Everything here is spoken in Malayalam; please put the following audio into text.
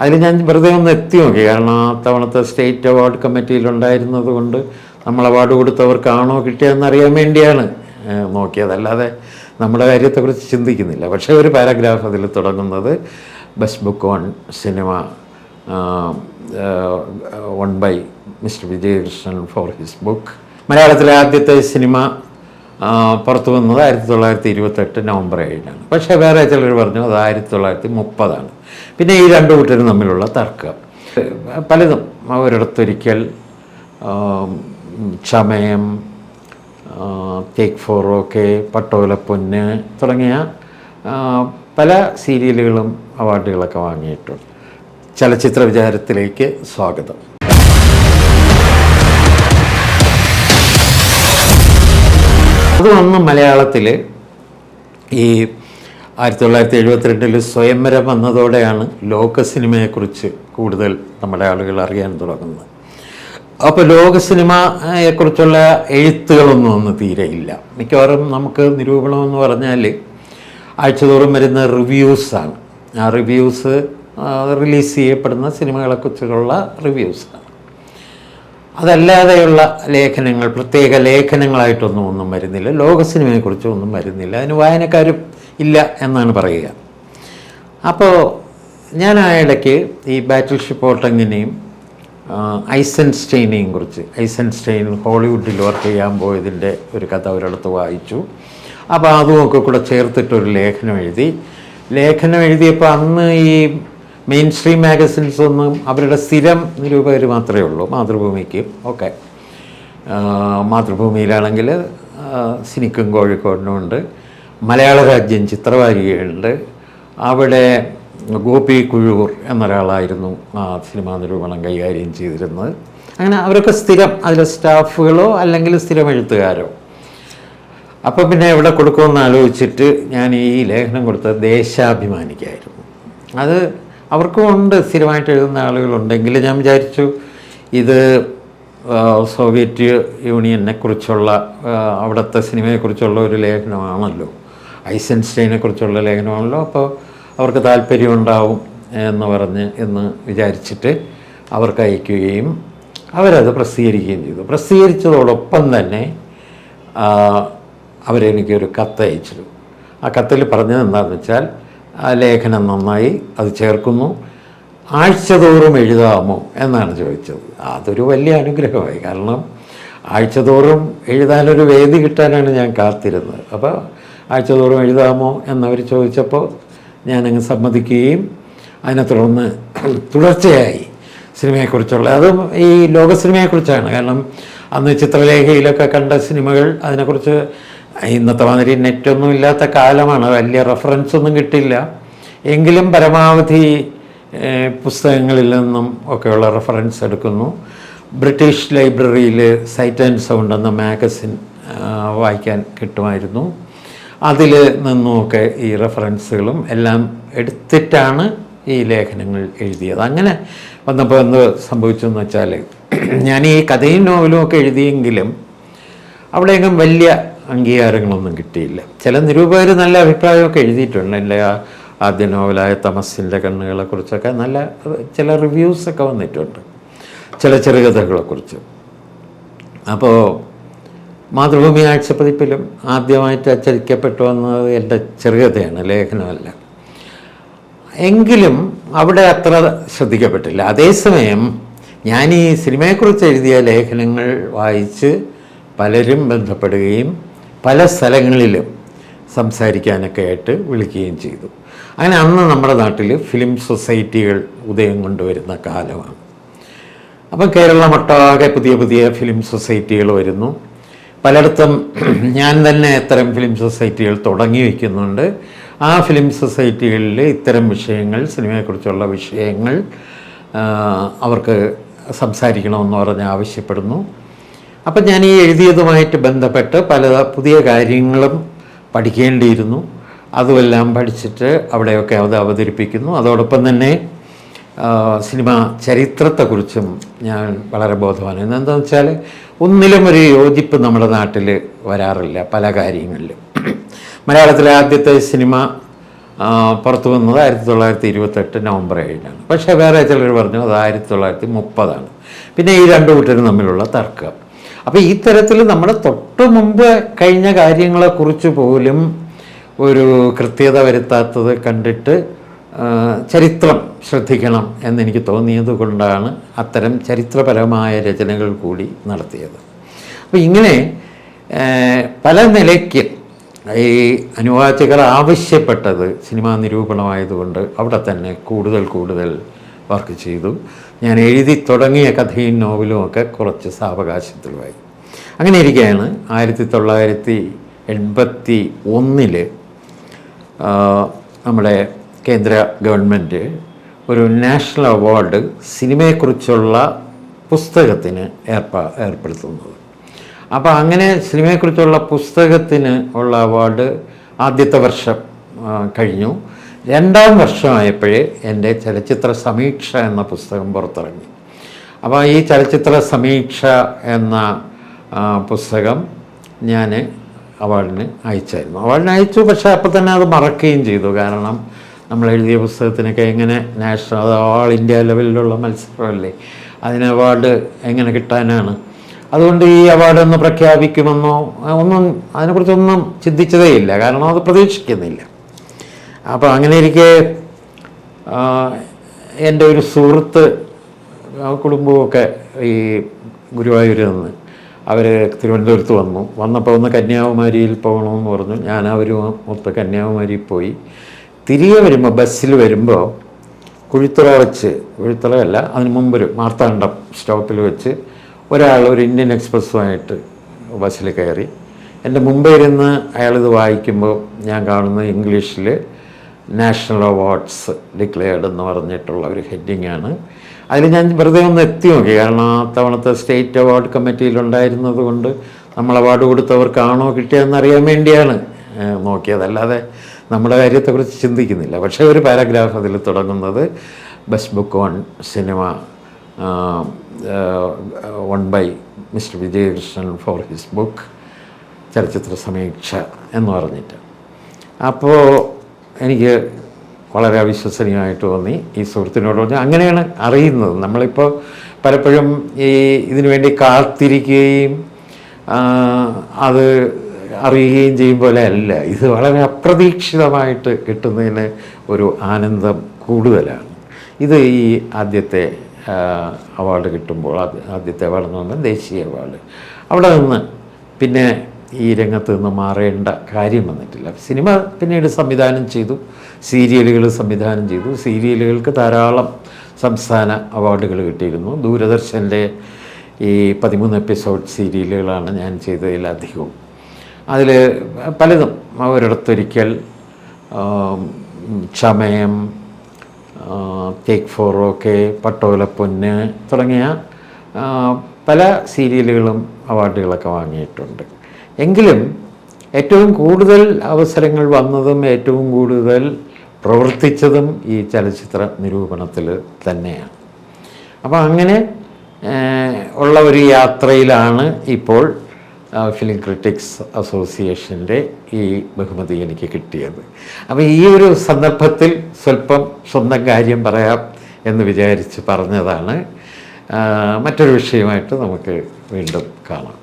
അതിൽ ഞാൻ വെറുതെ ഒന്ന് എത്തി നോക്കി. കാരണം ആ തവണത്തെ സ്റ്റേറ്റ് അവാർഡ് കമ്മിറ്റിയിലുണ്ടായിരുന്നത് കൊണ്ട് നമ്മൾ അവാർഡ് കൊടുത്തവർക്കാണോ കിട്ടിയതെന്ന് അറിയാൻ വേണ്ടിയാണ് നോക്കിയത്. അല്ലാതെ നമ്മുടെ കാര്യത്തെക്കുറിച്ച് ചിന്തിക്കുന്നില്ല. പക്ഷേ ഒരു പാരഗ്രാഫ് അതിൽ തുടങ്ങുന്നത് best book on cinema one by mister Vijayakrishnan for his book മലയാളത്തിലെ ആദ്യത്തെ സിനിമ പുറത്തു വന്നത് ആയിരത്തി തൊള്ളായിരത്തി ഇരുപത്തെട്ട് നവംബർ ഏഴിനാണ്. പക്ഷേ വേറെ ചിലർ പറഞ്ഞു അത് ആയിരത്തി തൊള്ളായിരത്തി മുപ്പതാണ് പിന്നെ ഈ രണ്ട് കൂട്ടരും തമ്മിലുള്ള തർക്കം. പലതും ഒരിടത്തൊരിക്കൽ ആം, ചമയം ടേക്ക് ഫോറോക്കെ പട്ടോലപ്പൊന്ന് തുടങ്ങിയ പല സീരിയലുകളും അവാർഡുകളൊക്കെ വാങ്ങിയിട്ടുണ്ട്. ചലച്ചിത്ര വിചാരത്തിലേക്ക് സ്വാഗതം. അത് വന്ന് മലയാളത്തിൽ ഈ ആയിരത്തി തൊള്ളായിരത്തി എഴുപത്തിരണ്ടിൽ സ്വയംവരം വന്നതോടെയാണ് ലോക സിനിമയെക്കുറിച്ച് കൂടുതൽ നമ്മുടെ ആളുകൾ അറിയാൻ തുടങ്ങുന്നത്. അപ്പോൾ ലോക സിനിമയെക്കുറിച്ചുള്ള എഴുത്തുകളൊന്നും ഒന്നും തീരെയില്ല. മിക്കവാറും നമുക്ക് നിരൂപണമെന്ന് പറഞ്ഞാൽ ആഴ്ചതോറും വരുന്ന റിവ്യൂസാണ്. ആ റിവ്യൂസ് റിലീസ് ചെയ്യപ്പെടുന്ന സിനിമകളെക്കുറിച്ചുള്ള റിവ്യൂസാണ്. അതല്ലാതെയുള്ള ലേഖനങ്ങൾ പ്രത്യേക ലേഖനങ്ങളായിട്ടൊന്നും ഒന്നും വരുന്നില്ല. ലോക സിനിമയെക്കുറിച്ചും ഒന്നും വരുന്നില്ല. അതിന് വായനക്കാരും ഇല്ല എന്നാണ് പറയുക. അപ്പോൾ ഞാൻ ആ ഇടയ്ക്ക് ഈ ബാറ്റിൽ ഷിപ്പ് ഓട്ടങ്ങിനെയും ഐസൻസ്റ്റൈനെയും കുറിച്ച് ഐസൻസ്റ്റൈൻ ഹോളിവുഡിൽ വർക്ക് ചെയ്യാൻ പോയതിന്റെ ഒരു കഥ ഒരിടത്ത് വായിച്ചു. അപ്പോൾ അതുമൊക്കെ കൂടെ ചേർത്തിട്ടൊരു ലേഖനം എഴുതി. ലേഖനം എഴുതിയപ്പോൾ അന്ന് ഈ മെയിൻ സ്ട്രീം മാഗസിൻസ് ഒന്നും അവരുടെ സ്ഥിരം നിരൂപകർ മാത്രമേ ഉള്ളൂ മാതൃഭൂമിക്ക്. ഓക്കെ മാതൃഭൂമിയിലാണെങ്കിൽ സിനിക്കും കോഴിക്കോടിനും ഉണ്ട്. മലയാള രാജ്യം ചിത്രവാരികയുണ്ട്. അവിടെ ഗോപി കുഴൂർ എന്നൊരാളായിരുന്നു ആ സിനിമാ നിരൂപണം കൈകാര്യം ചെയ്തിരുന്നത്. അങ്ങനെ അവരൊക്കെ സ്ഥിരം അതിലെ സ്റ്റാഫുകളോ അല്ലെങ്കിൽ സ്ഥിരം എഴുത്തുകാരോ. അപ്പം പിന്നെ എവിടെ കൊടുക്കുമെന്ന് ആലോചിച്ചിട്ട് ഞാൻ ഈ ലേഖനം കൊടുത്തത് ദേശാഭിമാനിക്കായിരുന്നു. അത് അവർക്കും ഉണ്ട് സ്ഥിരമായിട്ട് എഴുതുന്ന ആളുകളുണ്ടെങ്കിൽ ഞാൻ വിചാരിച്ചു ഇത് സോവിയറ്റ് യൂണിയനെ കുറിച്ചുള്ള അവിടുത്തെ സിനിമയെക്കുറിച്ചുള്ള ഒരു ലേഖനമാണല്ലോ. ഐസൻസ്റ്റൈനെ കുറിച്ചുള്ള ലേഖനമാണല്ലോ. അപ്പോൾ അവർക്ക് താല്പര്യമുണ്ടാവും എന്ന് പറഞ്ഞ് എന്ന് വിചാരിച്ചിട്ട് അവർക്ക് അയക്കുകയും അവരത് പ്രസിദ്ധീകരിക്കുകയും ചെയ്തു. പ്രസിദ്ധീകരിച്ചതോടൊപ്പം തന്നെ അവരെനിക്കൊരു കത്ത് അയച്ചിരുന്നു. ആ കത്തിൽ പറഞ്ഞത് എന്താണെന്ന് വെച്ചാൽ ലേഖനം നന്നായി അത് ചേർക്കുന്നു. ആഴ്ചതോറും എഴുതാമോ എന്നാണ് ചോദിച്ചത്. അതൊരു വലിയ അനുഗ്രഹമായി. കാരണം ആഴ്ചതോറും എഴുതാനൊരു വേദി കിട്ടാനാണ് ഞാൻ കാത്തിരുന്നത്. അപ്പോൾ ആഴ്ചതോറും എഴുതാമോ എന്നവർ ചോദിച്ചപ്പോൾ ഞാനങ്ങ് സമ്മതിക്കുകയും അതിനെ തുടർന്ന് തുടർച്ചയായി സിനിമയെക്കുറിച്ചുള്ള അതും ഈ ലോക സിനിമയെക്കുറിച്ചാണ് കാരണം അന്ന് ചിത്രലേഖയിലൊക്കെ കണ്ട സിനിമകൾ അതിനെക്കുറിച്ച് ഇന്നത്തെ മാതിരി നെറ്റൊന്നും ഇല്ലാത്ത കാലമാണ്. വലിയ റെഫറൻസ് ഒന്നും കിട്ടില്ല. എങ്കിലും പരമാവധി പുസ്തകങ്ങളിൽ നിന്നും ഒക്കെയുള്ള റെഫറൻസ് എടുക്കുന്നു. ബ്രിട്ടീഷ് ലൈബ്രറിയിൽ സൈറ്റ് ആൻഡ് സൗണ്ട് എന്ന മാഗസിൻ വായിക്കാൻ കിട്ടുമായിരുന്നു. അതിൽ നിന്നുമൊക്കെ ഈ റെഫറൻസുകളും എല്ലാം എടുത്തിട്ടാണ് ഈ ലേഖനങ്ങൾ എഴുതിയത്. അങ്ങനെ വന്നപ്പോൾ എന്ത് സംഭവിച്ചെന്ന് വെച്ചാൽ ഞാൻ ഈ കഥയും നോവലും ഒക്കെ എഴുതിയെങ്കിലും അവിടെയെങ്കിലും വലിയ അംഗീകാരങ്ങളൊന്നും കിട്ടിയില്ല. ചില നിരൂപകർ നല്ല അഭിപ്രായമൊക്കെ എഴുതിയിട്ടുണ്ട്. എന്റെ ആ ആദ്യ നോവലായ തമസിന്റെ കണ്ണുകളെക്കുറിച്ചൊക്കെ നല്ല ചില റിവ്യൂസൊക്കെ വന്നിട്ടുണ്ട്. ചില ചെറുകഥകളെക്കുറിച്ച് അപ്പോൾ മാതൃഭൂമി ആഴ്ച പതിപ്പിലും ആദ്യമായിട്ട് അച്ചടിക്കപ്പെട്ടു വന്നത് എന്റെ ചെറുകഥയാണ് ലേഖനമല്ല. എങ്കിലും അവിടെ അത്ര ശ്രദ്ധിക്കപ്പെട്ടില്ല. അതേസമയം ഞാൻ ഈ സിനിമയെക്കുറിച്ച് എഴുതിയ ലേഖനങ്ങൾ വായിച്ച് പലരും ബന്ധപ്പെടുകയും പല സ്ഥലങ്ങളിലും സംസാരിക്കാനൊക്കെ ആയിട്ട് വിളിക്കുകയും ചെയ്തു. അങ്ങനെ അന്ന് നമ്മുടെ നാട്ടിൽ ഫിലിം സൊസൈറ്റികൾ ഉദയം കൊണ്ടുവരുന്ന കാലമാണ്. അപ്പം കേരളമൊട്ടാകെ പുതിയ പുതിയ ഫിലിം സൊസൈറ്റികൾ വരുന്നു. പലയിടത്തും ഞാൻ തന്നെ ഇത്തരം ഫിലിം സൊസൈറ്റികൾ തുടങ്ങി വയ്ക്കുന്നുണ്ട് ആ ഫിലിം സൊസൈറ്റികളിൽ ഇത്തരം വിഷയങ്ങൾ സിനിമയെക്കുറിച്ചുള്ള വിഷയങ്ങൾ അവർക്ക് സംസാരിക്കണമെന്ന് പറഞ്ഞ് ആവശ്യപ്പെടുന്നു. അപ്പം ഞാൻ ഈ എഴുതിയതുമായിട്ട് ബന്ധപ്പെട്ട് പല പുതിയ കാര്യങ്ങളും പഠിക്കേണ്ടിയിരുന്നു. അതുമെല്ലാം പഠിച്ചിട്ട് അവിടെയൊക്കെ അത് അവതരിപ്പിക്കുന്നു. അതോടൊപ്പം തന്നെ സിനിമ ചരിത്രത്തെക്കുറിച്ചും ഞാൻ വളരെ ബോധവാനാണ്. എന്താണെന്ന് വെച്ചാൽ ഒന്നിലും ഒരു യോജിപ്പ് നമ്മുടെ നാട്ടിൽ വരാറില്ല പല കാര്യങ്ങളിലും. മലയാളത്തിലെ ആദ്യത്തെ സിനിമ പുറത്തു വന്നത് ആയിരത്തി തൊള്ളായിരത്തി ഇരുപത്തെട്ട് നവംബർ ഏഴിനാണ്. പക്ഷേ വേറെ ചിലർ പറഞ്ഞു അത് ആയിരത്തി തൊള്ളായിരത്തി മുപ്പതാണ് പിന്നെ ഈ രണ്ട് കൂട്ടരും തമ്മിലുള്ള തർക്കം. അപ്പോൾ ഈ തരത്തിൽ നമ്മൾ തൊട്ട് മുമ്പ് കഴിഞ്ഞ കാര്യങ്ങളെക്കുറിച്ച് പോലും ഒരു കൃത്യത വരുത്താത്തത് കണ്ടിട്ട് ചരിത്രം ശ്രദ്ധിക്കണം എന്നെനിക്ക് തോന്നിയത് കൊണ്ടാണ് അത്തരം ചരിത്രപരമായ രചനകൾ കൂടി നടത്തിയത്. അപ്പോൾ ഇങ്ങനെ പല നിലയ്ക്ക് ഈ അനുവാചകർ ആവശ്യപ്പെട്ടത് സിനിമാ നിരൂപണമായതുകൊണ്ട് അവിടെ തന്നെ കൂടുതൽ കൂടുതൽ വർക്ക് ചെയ്തു. ഞാൻ എഴുതി തുടങ്ങിയ കഥയും നോവലും ഒക്കെ കുറച്ച് സാവകാശത്തിൽ വായി അങ്ങനെ ഇരിക്കുകയാണ്. ആയിരത്തി തൊള്ളായിരത്തി എൺപത്തി ഒന്നിൽ നമ്മുടെ കേന്ദ്ര ഗവൺമെന്റ് ഒരു നാഷണൽ അവാർഡ് സിനിമയെക്കുറിച്ചുള്ള പുസ്തകത്തിന് ഏർപ്പാ ഏർപ്പെടുത്തുന്നത്. അപ്പോൾ അങ്ങനെ സിനിമയെക്കുറിച്ചുള്ള പുസ്തകത്തിന് ഉള്ള അവാർഡ് ആദ്യത്തെ വർഷം കഴിഞ്ഞു. രണ്ടാം വർഷമായപ്പോഴേ എന്റെ ചലച്ചിത്ര സമീക്ഷ എന്ന പുസ്തകം പുറത്തിറങ്ങി. അപ്പോൾ ഈ ചലച്ചിത്ര സമീക്ഷ എന്ന പുസ്തകം ഞാൻ അവാർഡിന് അയച്ചായിരുന്നു. അവാർഡിന് അയച്ചു പക്ഷേ അപ്പോൾ തന്നെ അത് മറക്കുകയും ചെയ്തു. കാരണം നമ്മൾ എഴുതിയ പുസ്തകത്തിനൊക്കെ എങ്ങനെ നാഷണൽ അത് ഓൾ ഇന്ത്യ ലെവലിലുള്ള മത്സരമല്ലേ? അതിന് അവാർഡ് എങ്ങനെ കിട്ടാനാണ്? അതുകൊണ്ട് ഈ അവാർഡ് ഒന്ന് പ്രഖ്യാപിക്കുമെന്നോ ഒന്നും അതിനെക്കുറിച്ചൊന്നും ചിന്തിച്ചതേ ഇല്ല കാരണം അത് പ്രതീക്ഷിക്കുന്നില്ല. അപ്പോൾ അങ്ങനെ ഇരിക്കെ എന്റെ ഒരു സുഹൃത്ത് കുടുംബമൊക്കെ ഈ ഗുരുവായൂരിൽ നിന്ന് അവർ തിരുവനന്തപുരത്ത് വന്നു. വന്നപ്പോൾ ഒന്ന് കന്യാകുമാരിയിൽ പോകണമെന്ന് പറഞ്ഞു. ഞാൻ അവരും മൊത്ത കന്യാകുമാരിയിൽ പോയി. തിരികെ വരുമ്പോൾ ബസ്സിൽ വരുമ്പോൾ കുഴിത്തുറ വെച്ച് കുഴിത്തറയല്ല അതിന് മുമ്പൊരു മാർത്താണ്ഡം സ്റ്റോപ്പിൽ വെച്ച് ഒരാൾ ഒരു ഇന്ത്യൻ എക്സ്പ്രസ്സുമായിട്ട് ബസ്സിൽ കയറി. എന്റെ മുമ്പേ ഇരുന്ന് അയാളിത് വായിക്കുമ്പോൾ ഞാൻ കാണുന്ന ഇംഗ്ലീഷിൽ നാഷണൽ അവാർഡ്സ് ഡിക്ലെയർഡ് എന്ന് പറഞ്ഞിട്ടുള്ള ഒരു ഹെഡിങ്ങാണ്. അതിൽ ഞാൻ വെറുതെ ഒന്ന് എത്തി നോക്കി. കാരണം ആ തവണത്തെ സ്റ്റേറ്റ് അവാർഡ് കമ്മിറ്റിയിലുണ്ടായിരുന്നത് കൊണ്ട് നമ്മൾ അവാർഡ് കൊടുത്തവർക്കാണോ കിട്ടിയതെന്ന് അറിയാൻ വേണ്ടിയാണ് നോക്കിയത്. അല്ലാതെ നമ്മുടെ കാര്യത്തെക്കുറിച്ച് ചിന്തിക്കുന്നില്ല. പക്ഷേ ഒരു പാരഗ്രാഫ് അതിൽ തുടങ്ങുന്നത് best book on cinema one by mister Vijayakrishnan for his book Chalachithra Sameeksha എന്ന് പറഞ്ഞിട്ട്. അപ്പോൾ എനിക്ക് വളരെ അവിശ്വസനീയമായിട്ട് തോന്നി ഈ സുഹൃത്തിനോട് പറഞ്ഞു അങ്ങനെയാണ് അറിയുന്നത്. നമ്മളിപ്പോൾ പലപ്പോഴും ഈ ഇതിനു വേണ്ടി കാത്തിരിക്കുകയും അത് അറിയുകയും ചെയ്യും പോലെ അല്ല. ഇത് വളരെ അപ്രതീക്ഷിതമായിട്ട് കിട്ടുന്നതിന് ഒരു ആനന്ദം കൂടുതലാണ്. ഇത് ഈ ആദ്യത്തെ അവാർഡ് കിട്ടുമ്പോൾ ആദ്യത്തെ അവാർഡ് എന്ന് പറഞ്ഞാൽ ദേശീയ അവാർഡ്. അവിടെ നിന്ന് പിന്നെ ഈ രംഗത്ത് നിന്ന് മാറേണ്ട കാര്യം വന്നിട്ടില്ല. സിനിമ പിന്നീട് സംവിധാനം ചെയ്തു സീരിയലുകൾ സംവിധാനം ചെയ്തു. സീരിയലുകൾക്ക് ധാരാളം സംസ്ഥാന അവാർഡുകൾ കിട്ടിയിരുന്നു. ദൂരദർശന്റെ ഈ പതിമൂന്ന് എപ്പിസോഡ് സീരിയലുകളാണ് ഞാൻ ചെയ്തതിലധികവും അതിൽ പലതും Oridathorikkal Chamayam take four okay Pattolapponnu തുടങ്ങിയ പല സീരിയലുകളും അവാർഡുകളൊക്കെ വാങ്ങിയിട്ടുണ്ട്. എങ്കിലും ഏറ്റവും കൂടുതൽ അവസരങ്ങൾ വന്നതും ഏറ്റവും കൂടുതൽ പ്രവർത്തിച്ചതും ഈ ചലച്ചിത്ര നിരൂപണത്തിൽ തന്നെയാണ്. അപ്പോൾ അങ്ങനെ ഉള്ള ഒരു യാത്രയിലാണ് ഇപ്പോൾ ഫിലിം ക്രിറ്റിക്സ് അസോസിയേഷന്റെ ഈ ബഹുമതി എനിക്ക് കിട്ടിയത്. അപ്പോൾ ഈ ഒരു സന്ദർഭത്തിൽ സ്വല്പം സ്വന്തം കാര്യം പറയാം എന്ന് വിചാരിച്ച് പറഞ്ഞതാണ്. മറ്റൊരു വിഷയമായിട്ട് നമുക്ക് വീണ്ടും കാണാം.